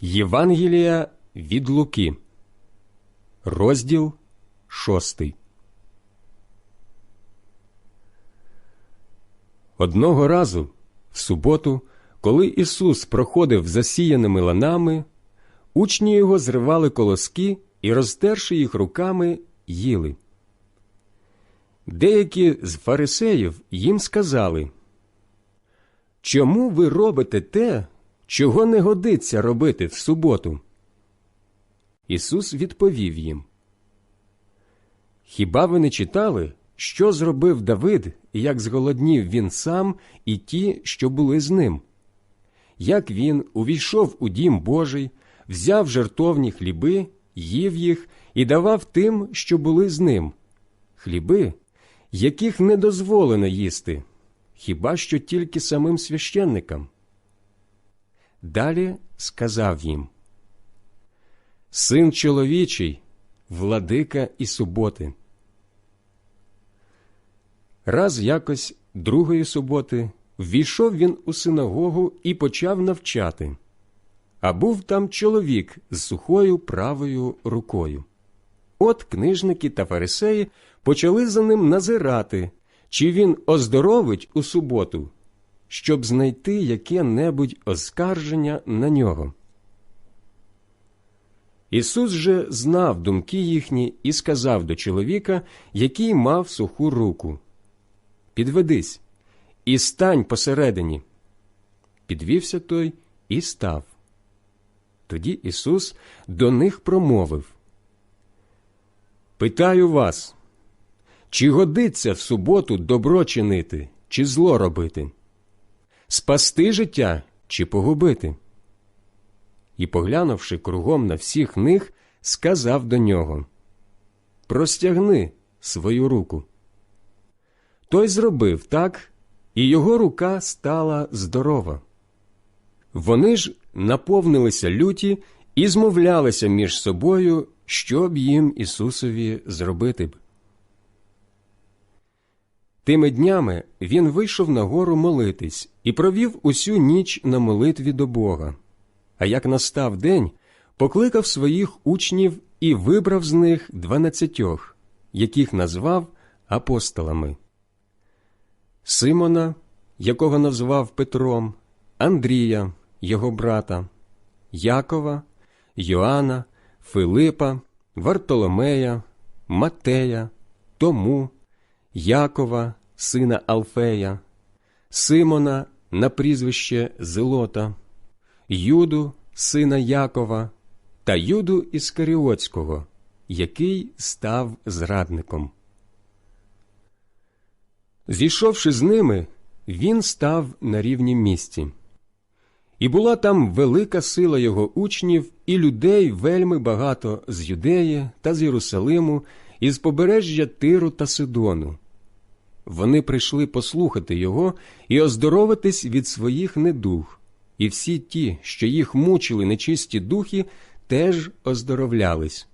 Євангелія від Луки, розділ шостий. Одного разу, в суботу, коли Ісус проходив засіяними ланами, учні його зривали колоски і, розтерши їх руками, їли. Деякі з фарисеїв їм сказали, Чому ви робите те, чого не годиться робити в суботу? Ісус відповів їм. Хіба ви не читали, що зробив Давид, як зголоднів він сам і ті, що були з ним? Як він увійшов у дім Божий, взяв жертовні хліби, їв їх і давав тим, що були з ним, хліби, яких не дозволено їсти, хіба що тільки самим священникам? Далі сказав їм Син чоловічий, владика і суботи. Раз якось другої суботи ввійшов він у синагогу і почав навчати, а був там чоловік з сухою правою рукою. От книжники та фарисеї почали за ним назирати, чи він оздоровить у суботу, щоб знайти яке-небудь оскарження на нього. Ісус же знав думки їхні і сказав до чоловіка, який мав суху руку Підведись і стань посередині. Підвівся той і став. Тоді Ісус до них промовив Питаю вас, чи годиться в суботу добро чинити, чи зло робити? Спасти життя чи погубити? І, поглянувши кругом на всіх них, сказав до нього Простягни свою руку. Той зробив так, і його рука стала здорова. Вони ж наповнилися люті і змовлялися між собою, що б їм Ісусові зробити б. Тими днями він вийшов на гору молитись і провів усю ніч на молитві до Бога. А як настав день, покликав своїх учнів і вибрав з них дванадцятьох, яких назвав апостолами Симона, якого назвав Петром, Андрія, його брата, Якова, Йоанна, Филипа, Вартоломея, Матея, Тому, Якова, сина Алфея, Симона на прізвище Зелота, Юду, сина Якова, та Юду Іскаріотського, який став зрадником. Зійшовши з ними, він став на рівнім місці. І була там велика сила його учнів і людей вельми багато з Юдеї та з Єрусалиму, і з побережжя Тиру та Сидону. Вони прийшли послухати його і оздоровитись від своїх недуг, і всі ті, що їх мучили нечисті духи, теж оздоровлялись.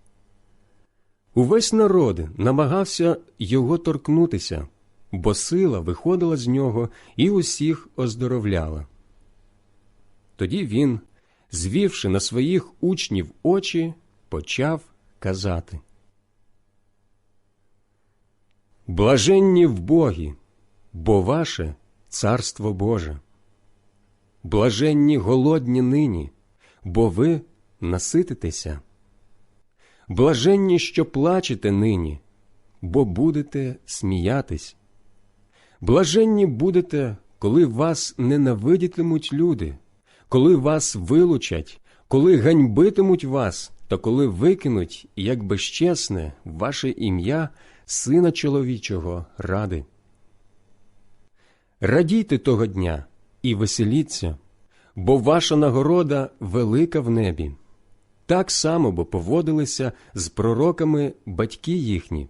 Увесь народ намагався його торкнутися, бо сила виходила з нього і усіх оздоровляла. Тоді він, звівши на своїх учнів очі, почав казати Блаженні в Богі, бо ваше царство Боже. Блаженні голодні нині, бо ви насититеся. Блаженні, що плачете нині, бо будете сміятись. Блаженні будете, коли вас ненавидітимуть люди, коли вас вилучать, коли ганьбитимуть вас, та коли викинуть, як безчесне, ваше ім'я, Сина чоловічого, ради. Радійте того дня і веселіться, бо ваша нагорода велика в небі. Так само бо поводилися з пророками батьки їхні.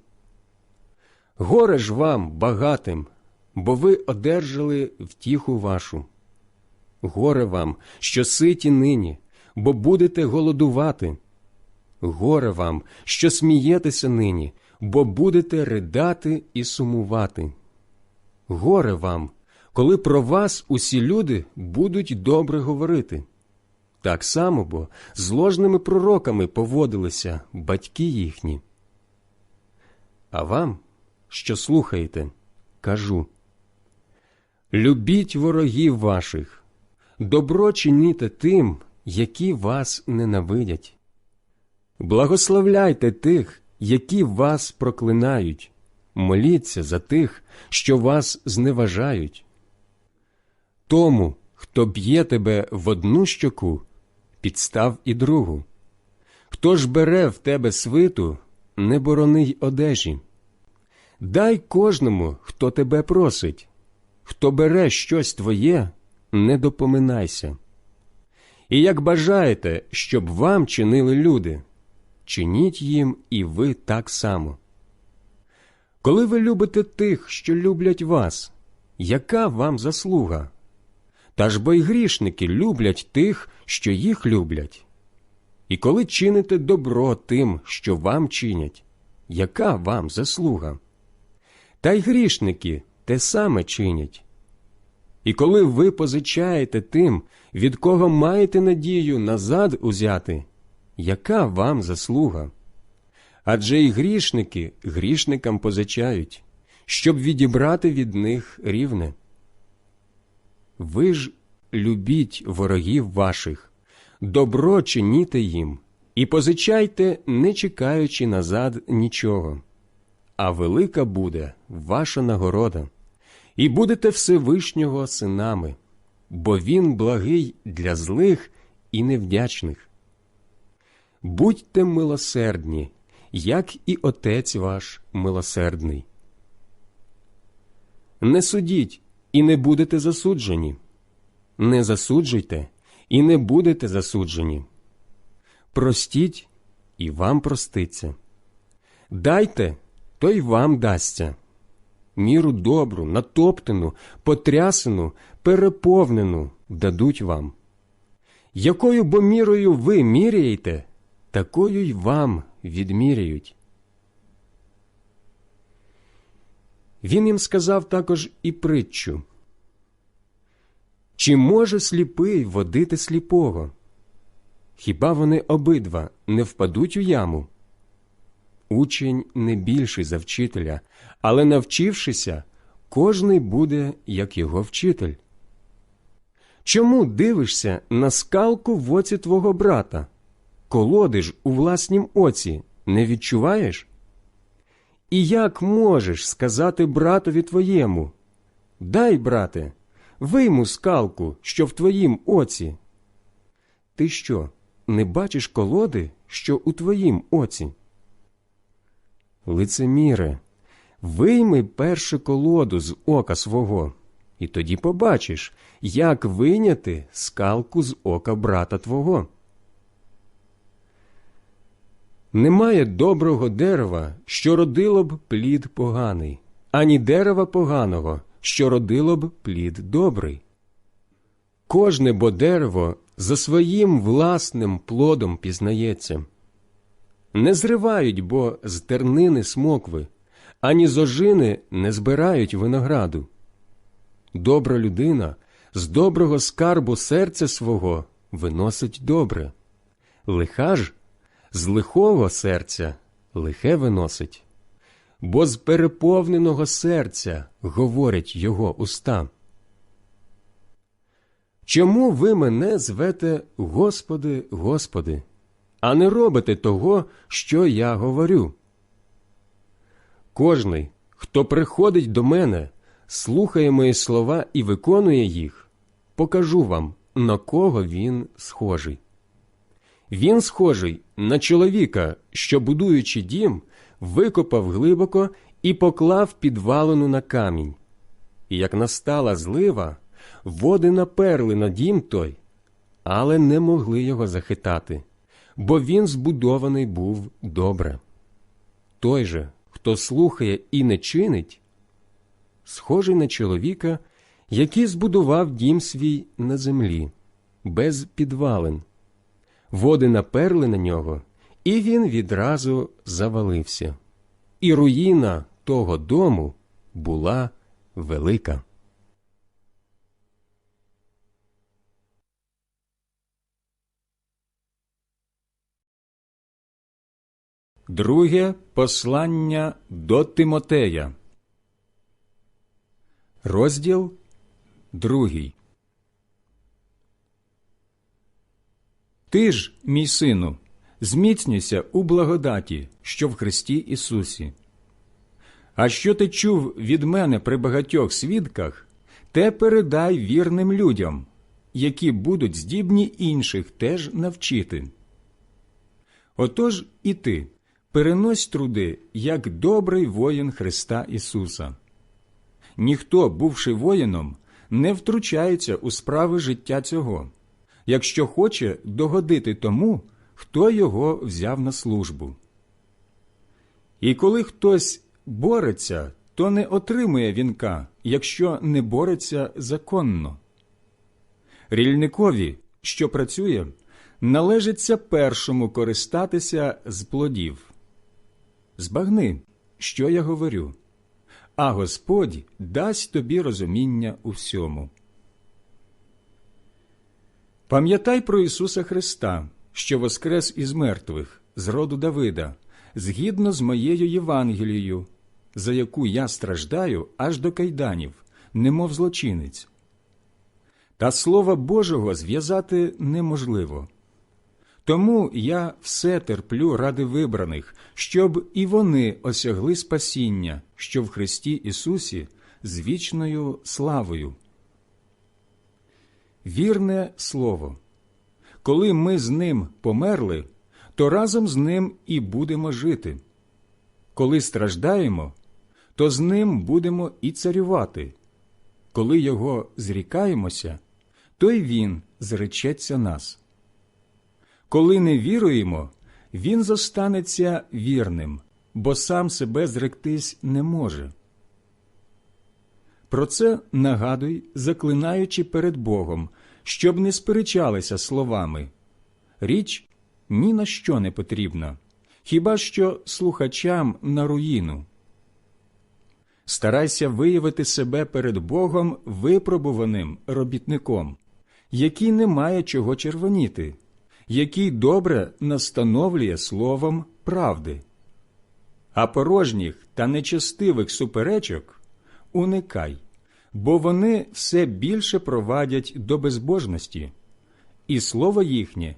Горе ж вам, багатим, бо ви одержали втіху вашу. Горе вам, що ситі нині, бо будете голодувати. Горе вам, що смієтеся нині, бо будете ридати і сумувати. Горе вам, коли про вас усі люди будуть добре говорити. Так само бо з ложними пророками поводилися батьки їхні. А вам, що слухаєте, кажу Любіть ворогів ваших, добро чиніте тим, які вас ненавидять. Благословляйте тих, які вас проклинають, моліться за тих, що вас зневажають. Тому, хто б'є тебе в одну щоку, підстав і другу. Хто ж бере в тебе свиту, не борони й одежі. Дай кожному, хто тебе просить, хто бере щось твоє, не допоминайся. І як бажаєте, щоб вам чинили люди, чиніть їм і ви так само. Коли ви любите тих, що люблять вас, яка вам заслуга? Та ж бо й грішники люблять тих, що їх люблять. І коли чините добро тим, що вам чинять, яка вам заслуга? Та й грішники те саме чинять. І коли ви позичаєте тим, від кого маєте надію назад узяти, яка вам заслуга? Адже й грішники грішникам позичають, щоб відібрати від них рівне. Ви ж любіть ворогів ваших, добро чиніте їм, і позичайте, не чекаючи назад нічого. А велика буде ваша нагорода, і будете Всевишнього синами, бо він благий для злих і невдячних. Будьте милосердні, як і Отець ваш милосердний. Не судіть і не будете засуджені, не засуджуйте і не будете засуджені. Простіть і вам проститься. Дайте, то й вам дасться. Міру добру, натоптану, потрясену, переповнену дадуть вам. Якою бо мірою ви міряєте, такою й вам відміряють. Він їм сказав також і притчу. Чи може сліпий водити сліпого? Хіба вони обидва не впадуть у яму? Учень не більший за вчителя, але навчившися, кожний буде, як його вчитель. Чому дивишся на скалку в оці твого брата? Колоди ж у власнім оці не відчуваєш? І як можеш сказати братові твоєму Дай, брате, вийму скалку, що в твоїм оці. Ти що, не бачиш колоди, що у твоїм оці? Лицеміре, вийми перше колоду з ока свого, і тоді побачиш, як вийняти скалку з ока брата твого. Немає доброго дерева, що родило б плід поганий, ані дерева поганого, що родило б плід добрий. Кожне бо дерево за своїм власним плодом пізнається. Не зривають бо з тернини смокви, ані з ожини не збирають винограду. Добра людина з доброго скарбу серця свого виносить добре, лиха ж з лихого серця лихе виносить, бо з переповненого серця говорять його уста. Чому ви мене звете Господи, Господи, а не робите того, що я говорю? Кожний, хто приходить до мене, слухає мої слова і виконує їх, покажу вам, на кого він схожий. Він схожий на чоловіка, що, будуючи дім, викопав глибоко і поклав підвалину на камінь. І як настала злива, води наперли на дім той, але не могли його захитати, бо він збудований був добре. Той же, хто слухає і не чинить, схожий на чоловіка, який збудував дім свій на землі, без підвалин води наперли на нього, і він відразу завалився. І руїна того дому була велика. Друге послання до Тимотея. Розділ другий. Ти ж, мій сину, зміцнюйся у благодаті, що в Христі Ісусі. А що ти чув від мене при багатьох свідках, те передай вірним людям, які будуть здібні інших теж навчити. Отож і ти перенось труди, як добрий воїн Христа Ісуса. Ніхто, бувши воїном, не втручається у справи життя цього, якщо хоче догодити тому, хто його взяв на службу. І коли хтось бореться, то не отримує вінка, якщо не бореться законно. Рільникові, що працює, належиться першому користатися з плодів. Збагни, що я говорю, а Господь дасть тобі розуміння у всьому. Пам'ятай про Ісуса Христа, що воскрес із мертвих, з роду Давида, згідно з моєю Євангелією, за яку я страждаю аж до кайданів, немов злочинець. Та Слова Божого зв'язати неможливо. Тому я все терплю ради вибраних, щоб і вони осягли спасіння, що в Христі Ісусі з вічною славою. Вірне Слово. Коли ми з ним померли, то разом з ним і будемо жити. Коли страждаємо, то з ним будемо і царювати. Коли його зрікаємося, то й він зречеться нас. Коли не віруємо, він зостанеться вірним, бо сам себе зректись не може. Про це нагадуй, заклинаючи перед Богом, щоб не сперечалися словами. Річ ні на що не потрібна, хіба що слухачам на руїну. Старайся виявити себе перед Богом випробуваним робітником, який не має чого червоніти, який добре настановлює словом правди. А порожніх та нечестивих суперечок уникай, бо вони все більше провадять до безбожності, і слово їхнє,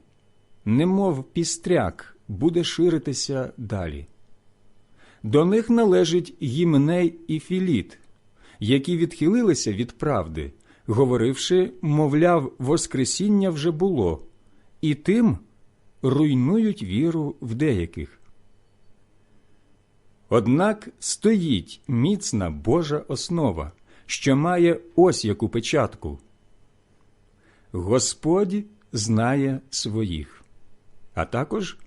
немов пістряк, буде ширитися далі. До них належить Гімней і Філіт, які відхилилися від правди, говоривши, мовляв, Воскресіння вже було, і тим руйнують віру в деяких. Однак стоїть міцна Божа основа, що має ось яку печатку. Господь знає своїх, а також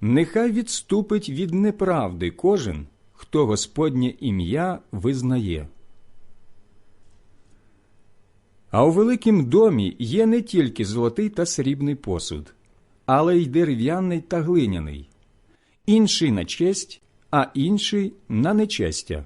нехай відступить від неправди кожен, хто Господнє ім'я визнає. А у великім домі є не тільки золотий та срібний посуд, але й дерев'яний та глиняний, інший на честь, а інший на нечестя.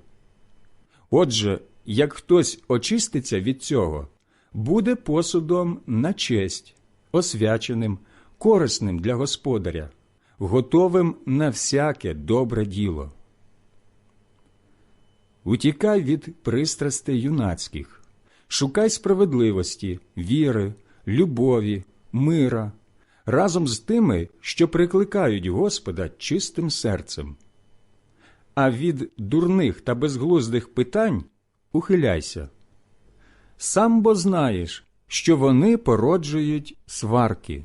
Отже, як хтось очиститься від цього, буде посудом на честь, освяченим, корисним для господаря, готовим на всяке добре діло. Утікай від пристрастей юнацьких, шукай справедливості, віри, любові, мира разом з тими, що прикликають Господа чистим серцем. А від дурних та безглуздих питань ухиляйся. Сам бо знаєш, що вони породжують сварки.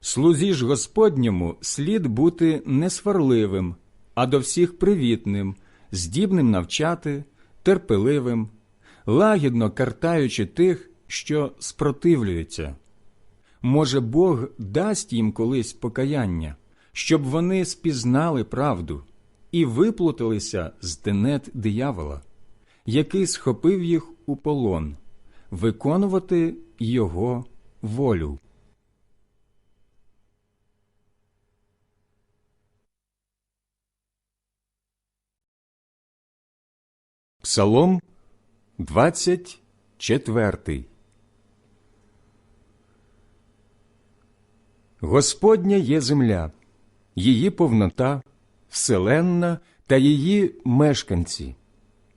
Слузі ж Господньому слід бути несварливим, а до всіх привітним, здібним навчати, терпеливим, лагідно картаючи тих, що спротивлюються. Може, Бог дасть їм колись покаяння, щоб вони спізнали правду і виплуталися з тенет диявола, який схопив їх у полон, виконувати його волю. Псалом 24 Господня є земля, її повнота, вселенна та її мешканці,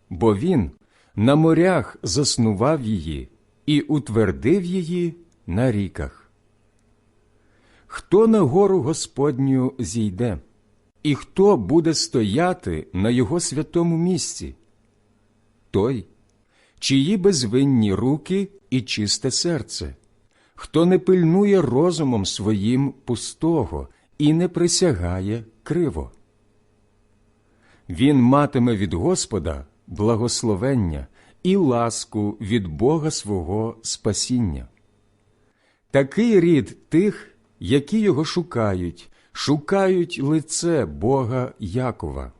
бо він на морях заснував її і утвердив її на ріках. Хто на гору Господню зійде, і хто буде стояти на його святому місці? Той, чиї безвинні руки і чисте серце, хто не пильнує розумом своїм пустого і не присягає криво. Він матиме від Господа благословення і ласку від Бога свого спасіння. Такий рід тих, які його шукають, шукають лице Бога Якова.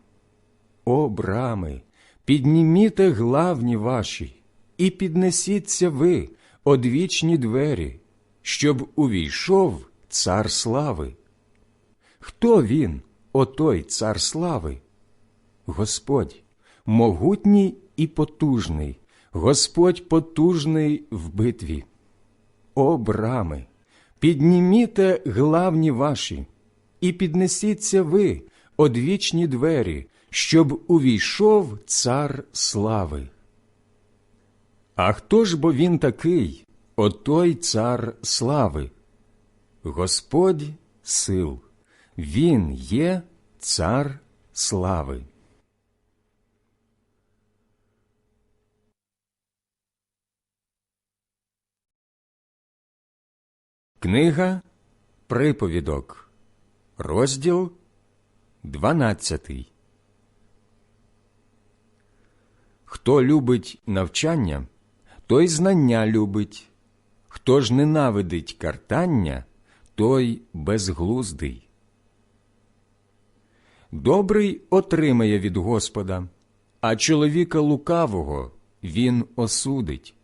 О, брами, підніміте главні ваші, і піднесіться ви, одвічні двері, щоб увійшов цар слави. Хто він, отой цар слави? Господь, могутній і потужний, Господь потужний в битві. О, брами, підніміте главні ваші, і піднесіться ви, одвічні двері, щоб увійшов цар слави. А хто ж бо він такий, отой цар слави? Господь сил, він є цар слави. Книга Приповідок, розділ 12. Хто любить навчання, той знання любить, хто ж ненавидить картання, той безглуздий. Добрий отримає від Господа, а чоловіка лукавого він осудить.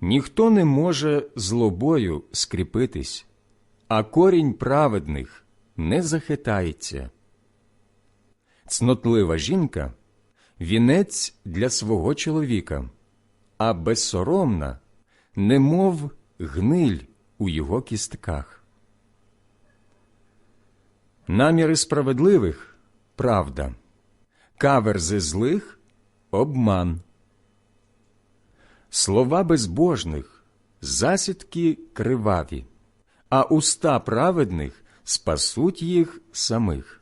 Ніхто не може злобою скріпитись, а корінь праведних не захитається. Цнотлива жінка вінець для свого чоловіка, а безсоромна, немов гниль у його кістках. Наміри справедливих правда, каверзи злих обман. Слова безбожних засідки криваві, а уста праведних спасуть їх самих.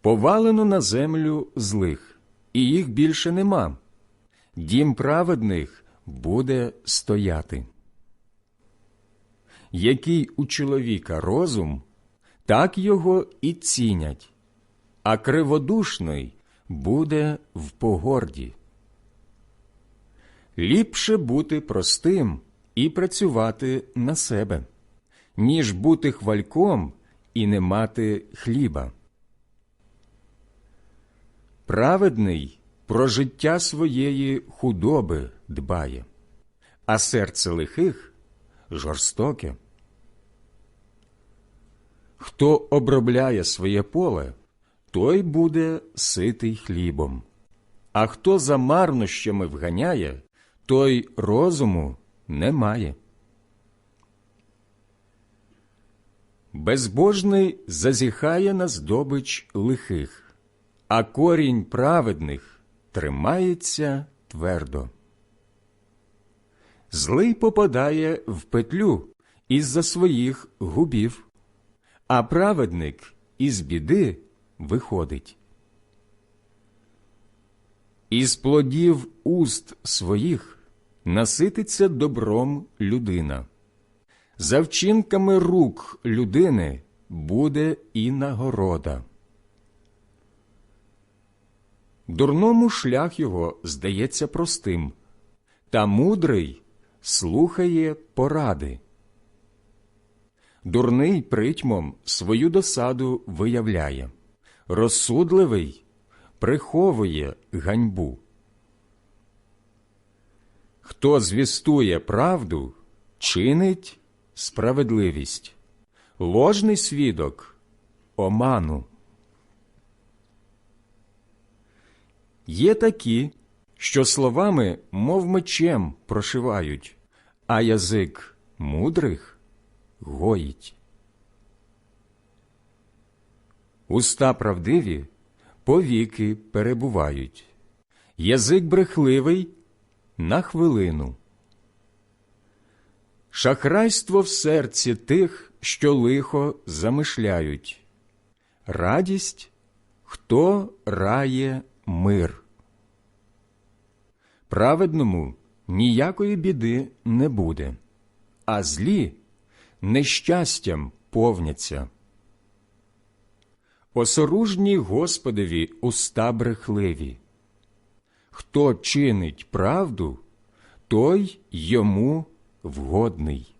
Повалено на землю злих, і їх більше нема. Дім праведних буде стояти. Який у чоловіка розум, так його і цінять, а криводушний буде в погорді. Ліпше бути простим і працювати на себе, ніж бути хвальком і не мати хліба. Праведний про життя своєї худоби дбає, а серце лихих жорстоке. Хто обробляє своє поле, той буде ситий хлібом, а хто за марнощами вганяє, той розуму не має. Безбожний зазіхає на здобич лихих, а корінь праведних тримається твердо. Злий попадає в петлю із-за своїх губів, а праведник із біди виходить. Із плодів уст своїх насититься добром людина. За вчинками рук людини буде і нагорода. Дурному шлях його здається простим, та мудрий слухає поради. Дурний притьмом свою досаду виявляє, розсудливий приховує ганьбу. Хто звістує правду, чинить справедливість, ложний свідок оману. Є такі, що словами, мов мечем, прошивають, а язик мудрих гоїть. Уста правдиві повіки перебувають, язик брехливий на хвилину. Шахрайство в серці тих, що лихо замишляють, радість, хто рає мир. Праведному ніякої біди не буде, а злі нещастям повняться. Осоружні Господові уста брехливі. Хто чинить правду, той йому вгодний.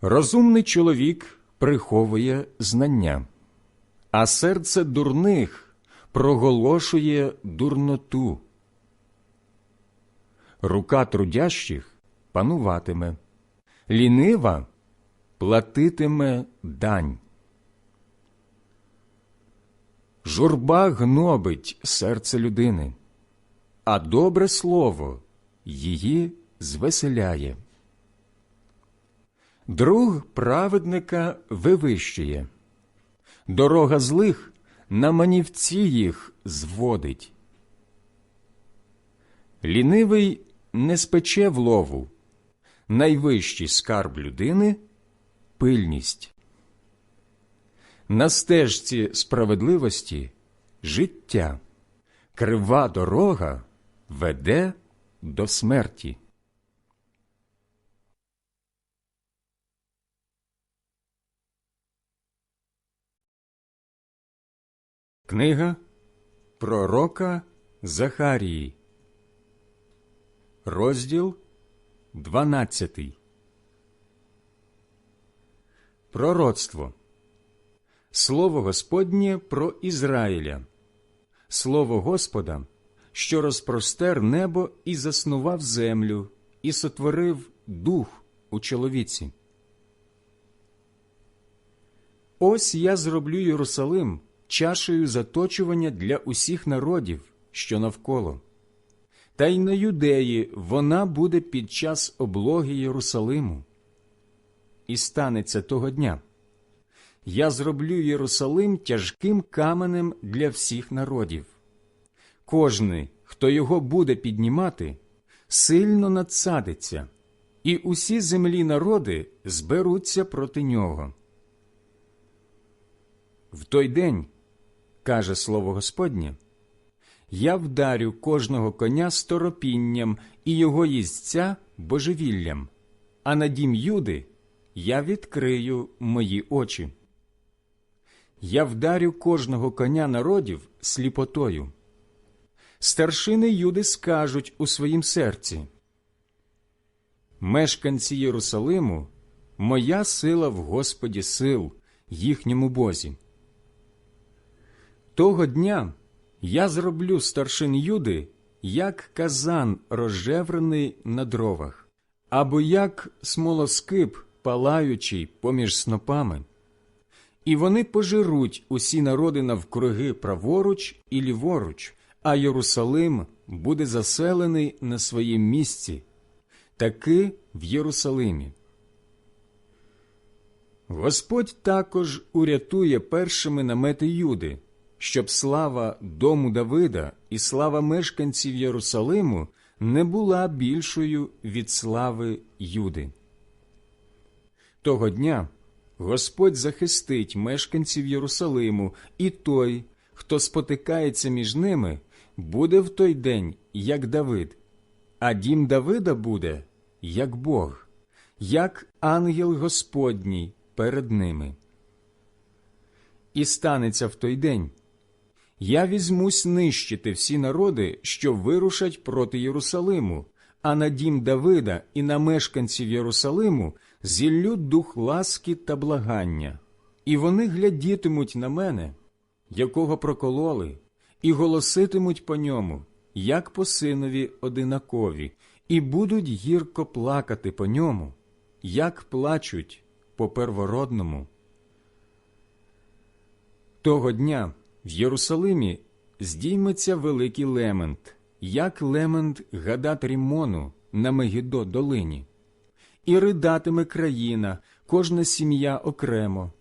Розумний чоловік приховує знання, а серце дурних проголошує дурноту. Рука трудящих пануватиме, лінива платитиме дань. Журба гнобить серце людини, а добре слово її звеселяє. Друг праведника вивищує, дорога злих на манівці їх зводить. Лінивий не спече в лову, найвищий скарб людини пильність. На стежці справедливості життя, крива дорога веде до смерті. Книга Пророка Захарії, розділ 12. Пророцтво Слово Господнє про Ізраїля, Слово Господа, що розпростер небо і заснував землю, і сотворив дух у чоловіці. Ось я зроблю Єрусалим чашею заточування для усіх народів, що навколо. Та й на юдеї вона буде під час облоги Єрусалиму. І станеться того дня. Я зроблю Єрусалим тяжким каменем для всіх народів. Кожний, хто його буде піднімати, сильно надсадиться, і усі землі народи зберуться проти нього. В той день, каже слово Господнє, я вдарю кожного коня сторопінням і його їздця божевіллям, а на дім Юди я відкрию мої очі. Я вдарю кожного коня народів сліпотою. Старшини Юди скажуть у своїм серці Мешканці Єрусалиму, моя сила в Господі сил, їхньому Бозі. Того дня я зроблю старшин Юди, як казан розжеврений на дровах, або як смолоскип, палаючий поміж снопами. І вони пожируть усі народи навкруги праворуч і ліворуч, а Єрусалим буде заселений на своїм місці, таки в Єрусалимі. Господь також урятує першими намети Юди, щоб слава дому Давида і слава мешканців Єрусалиму не була більшою від слави Юди. Того дня Господь захистить мешканців Єрусалиму, і той, хто спотикається між ними, буде в той день, як Давид, а дім Давида буде, як Бог, як ангел Господній перед ними. І станеться в той день. Я візьмусь нищити всі народи, що вирушать проти Єрусалиму, а на дім Давида і на мешканців Єрусалиму зіллю дух ласки та благання, і вони глядітимуть на мене, якого прокололи, і голоситимуть по ньому, як по синові одинакові, і будуть гірко плакати по ньому, як плачуть по первородному. Того дня в Єрусалимі здійметься великий лемент, як лемент Гадат Рімону на Мегідо долині, і ридатиме країна, кожна сім'я окремо.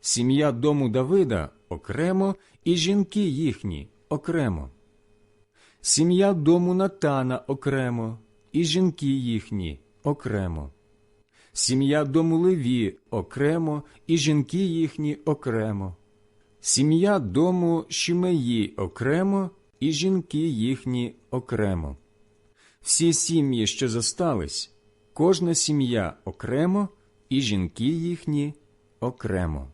Сім'я дому Давида окремо, і жінки їхні окремо. Сім'я дому Натана окремо, і жінки їхні окремо. Сім'я дому Леві окремо, і жінки їхні окремо. Сім'я дому Шімеї окремо, і жінки їхні окремо. Всі сім'ї, що зостались, кожна сім'я окремо, і жінки їхні окремо.